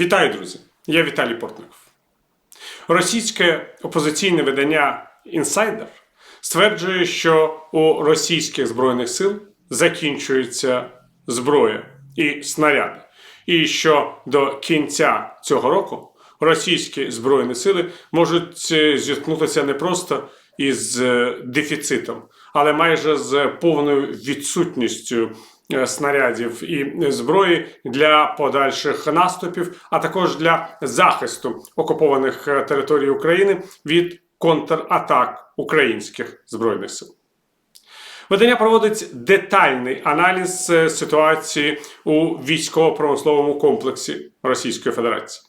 Вітаю, друзі! Я Віталій Портников. Російське опозиційне видання Інсайдер стверджує, що у російських збройних сил закінчується зброя і снаряди, і що до кінця цього року російські збройні сили можуть е, зіткнутися не просто із е, дефіцитом, але майже з повною відсутністю снарядів і зброї для подальших наступів, а також для захисту окупованих е, територій України від контратак українських збройних сил. Видання проводить детальний аналіз е, ситуації у військово-промисловому комплексі Російської Федерації.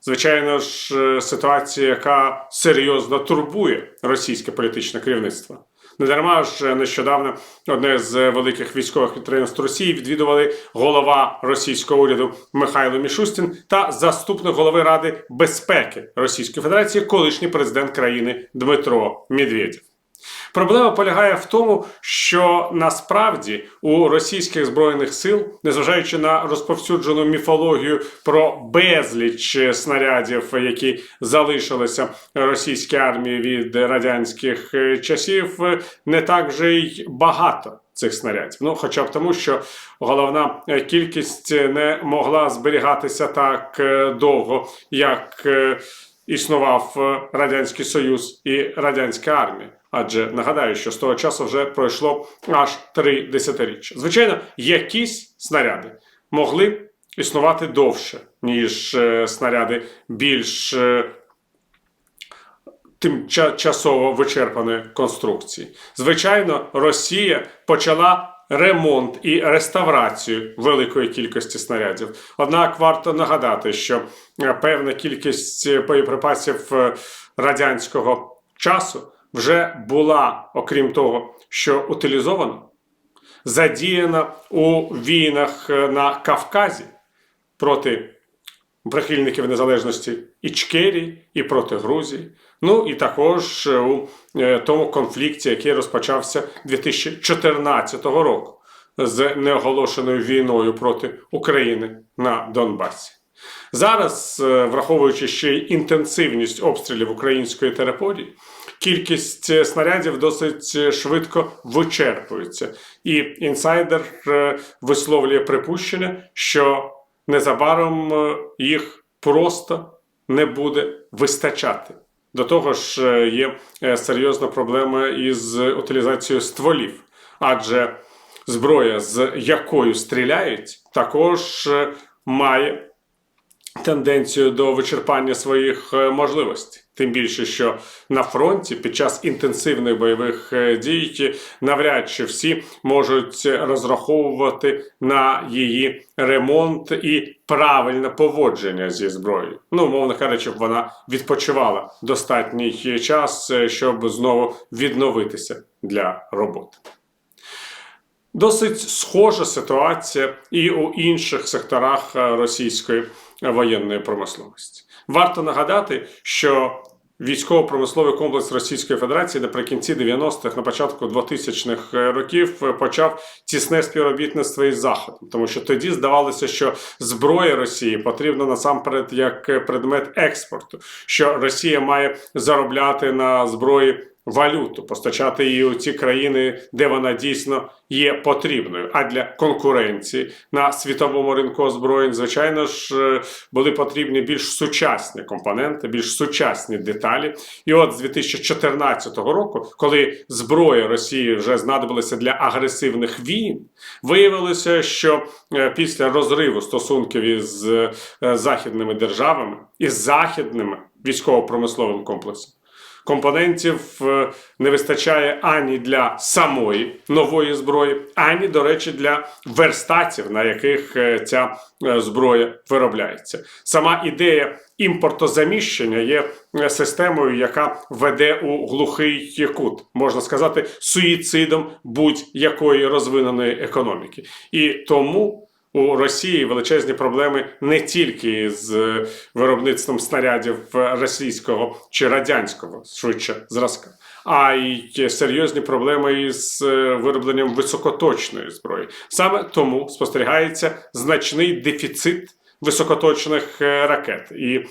Звичайно ж, е, ситуація, яка серйозно турбує російське політичне керівництво. Недарма ж нещодавно одне з великих військових підприємств Росії відвідували голова російського уряду Михайло Мішустін та заступник голови Ради безпеки Російської Федерації, колишній президент країни Дмитро Медведєв. Проблема полягає в тому, що насправді у російських збройних сил, незважаючи на розповсюджену міфологію про безліч снарядів, які залишилися російській армії від радянських е, часів, е, не так же й багато. Цих снарядів, ну хоча б тому, що головна е, кількість не могла зберігатися так довго, як існував радянський союз і радянська армія. Адже нагадаю, що з того часу вже пройшло аж три десятиріччя. Звичайно, якісь снаряди могли існувати довше, ніж е, снаряди більш е, тимчасово вичерпаної конструкції. Звичайно, Росія почала. Ремонт і реставрацію великої кількості снарядів. Однак варто нагадати, що е, певна кількість боєприпасів радянського часу вже була, окрім того, що утилізована, задіяна у війнах е, на Кавказі проти прихильників незалежності Ічкерії і проти Грузії. Ну і також е, у е, тому конфлікті, який розпочався 2014 року з неоголошеною війною проти України на Донбасі. Зараз, враховуючи ще й інтенсивність обстрілів української території, кількість е, снарядів досить е, швидко вичерпується. І інсайдер е, висловлює припущення, що незабаром їх просто не буде вистачати. До того ж, є серйозна проблема із утилізацією стволів, адже зброя, з якою стріляють, також має тенденцію до вичерпання своїх е, можливостей. Тим більше, що на фронті під час інтенсивних бойових е, дій навряд чи всі можуть розраховувати на її ремонт і правильне поводження зі зброєю. Ну, умовно кажучи, вона відпочивала достатній час, е, щоб знову відновитися для роботи. Досить схожа ситуація і у інших секторах російської воєнної промисловості. Варто нагадати, що військово-промисловий комплекс Російської Федерації наприкінці 90-х, на початку 2000-х років е, почав тісне співробітництво із Заходом, тому що тоді здавалося, що зброя Росії потрібна насамперед як предмет експорту, що Росія має заробляти на зброї валюту, постачати її у ті країни, де вона дійсно є потрібною. А для конкуренції на світовому ринку озброєнь, звичайно ж, е, були потрібні більш сучасні компоненти, більш сучасні деталі. І от з 2014 року, коли зброя Росії вже знадобилася для агресивних війн, виявилося, що е, після розриву стосунків із е, західними державами із західними військово-промисловим комплексом компонентів е, не вистачає ані для самої нової зброї, ані, до речі, для верстатів, на яких е, ця е, зброя виробляється. Сама ідея імпортозаміщення є системою, яка веде у глухий кут, можна сказати, суїцидом будь-якої розвиненої економіки. І тому. У Росії величезні проблеми не тільки з е, виробництвом снарядів е, російського чи радянського швидше зразка, а й серйозні проблеми із е, виробленням високоточної зброї. Саме тому спостерігається значний дефіцит високоточних ракет і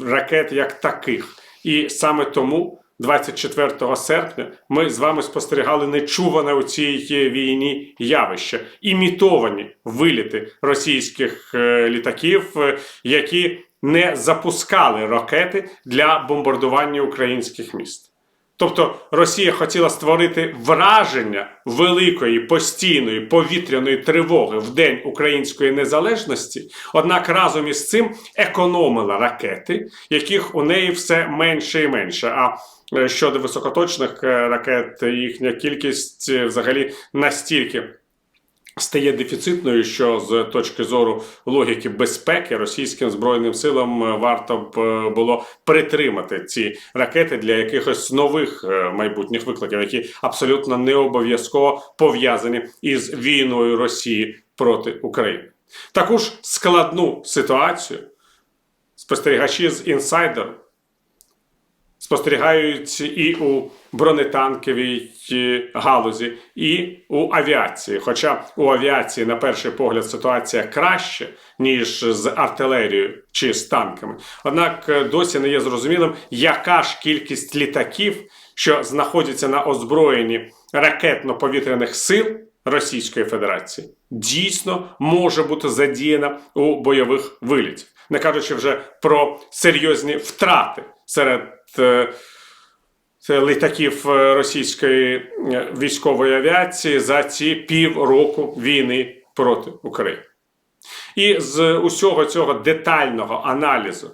ракет як таких. І саме тому. 24 серпня ми з вами спостерігали нечуване у цій війні явище, імітовані виліти російських е, літаків, е, які не запускали ракети для бомбардування українських міст. Тобто Росія хотіла створити враження великої постійної повітряної тривоги в день української незалежності, однак разом із цим економила ракети, яких у неї все менше і менше. А е, щодо високоточних е, ракет, їхня кількість е, взагалі настільки. Стає дефіцитною, що з точки зору логіки безпеки російським збройним силам е, варто б е, було притримати ці ракети для якихось нових е, майбутніх викликів, які абсолютно не обов'язково пов'язані із війною Росії проти України. Таку ж складну ситуацію спостерігачі з інсайдеру спостерігають і у бронетанковій е, галузі, і у авіації. Хоча у авіації, на перший погляд, ситуація краще, ніж з артилерією чи з танками. Однак е, досі не є зрозумілим, яка ж кількість літаків, що знаходяться на озброєнні ракетно-повітряних сил. Російської Федерації дійсно може бути задіяна у бойових вилітів, не кажучи вже про серйозні втрати серед е, літаків е, російської е, військової авіації за ці півроку війни проти України. І з усього цього детального аналізу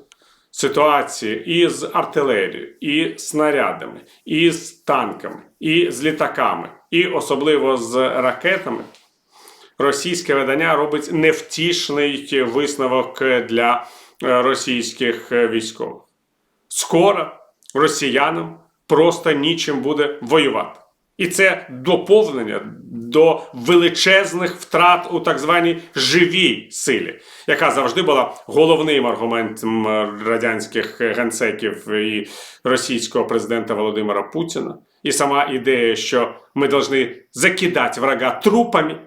ситуації і з артилерією, і снарядами, і з танками, і з літаками, і особливо з ракетами, російське видання робить невтішний висновок для російських військових. Скоро росіянам просто нічим буде воювати. І це доповнення до величезних втрат у так званій живій силі, яка завжди була головним аргументом радянських генсеків і російського президента Володимира Путіна. І сама ідея, що ми повинні закидати врага трупами,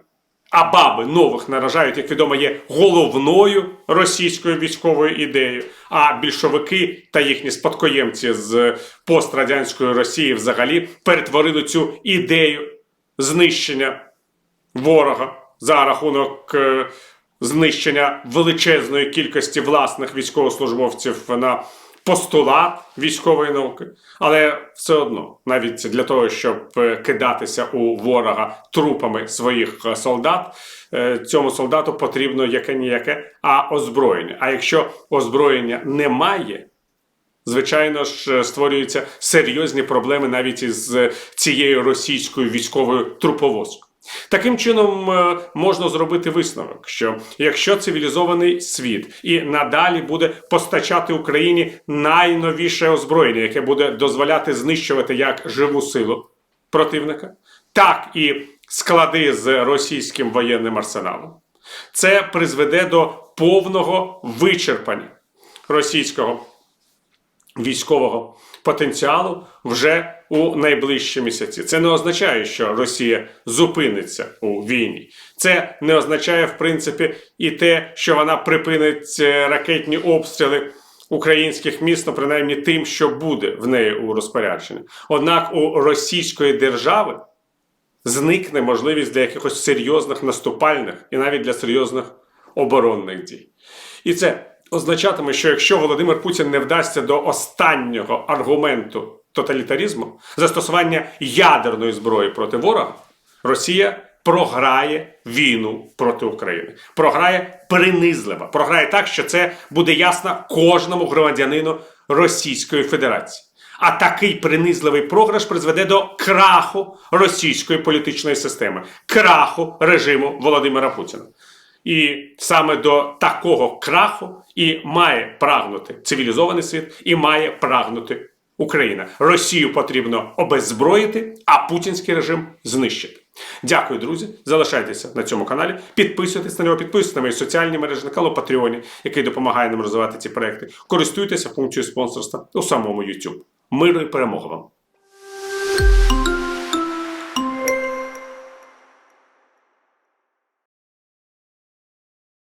а баби нових наражають, як відомо, є головною російською військовою ідеєю. А більшовики та їхні спадкоємці з пострадянської Росії взагалі перетворили цю ідею знищення ворога за рахунок е, знищення величезної кількості власних військовослужбовців на постулат військової науки, але все одно, навіть для того, щоб е, кидатися у ворога трупами своїх е, солдат, е, цьому солдату потрібно яке ніяке, а озброєння. А якщо озброєння немає, Звичайно ж, створюються серйозні проблеми навіть із цією російською військовою труповозкою. Таким чином е, можна зробити висновок, що якщо цивілізований світ і надалі буде постачати Україні найновіше озброєння, яке буде дозволяти знищувати як живу силу противника, так і склади з російським воєнним арсеналом, це призведе до повного вичерпання російського військового потенціалу вже у найближчі місяці. Це не означає, що Росія зупиниться у війні. Це не означає, в принципі, і те, що вона припинить е, ракетні обстріли. Українських міст, ну, принаймні тим, що буде в неї у розпорядженні. Однак у російської держави зникне можливість для якихось серйозних наступальних і навіть для серйозних оборонних дій. І це означатиме, що якщо Володимир Путін не вдасться до останнього аргументу тоталітарізму застосування ядерної зброї проти ворога, Росія програє війну проти України. Програє принизливо, програє так, що це буде ясно кожному громадянину Російської Федерації. А такий принизливий програш призведе до краху російської політичної системи, краху режиму Володимира Путіна. І саме до такого краху і має прагнути цивілізований світ, і має прагнути Україна. Росію потрібно обеззброїти, а путінський режим знищити. Дякую, друзі. Залишайтеся на цьому каналі. Підписуйтесь на нього, підписуйтесь на мої соціальні мережі на канал Патреоні, який допомагає нам розвивати ці проекти. Користуйтеся функцією спонсорства у самому YouTube. Миру і перемоги вам!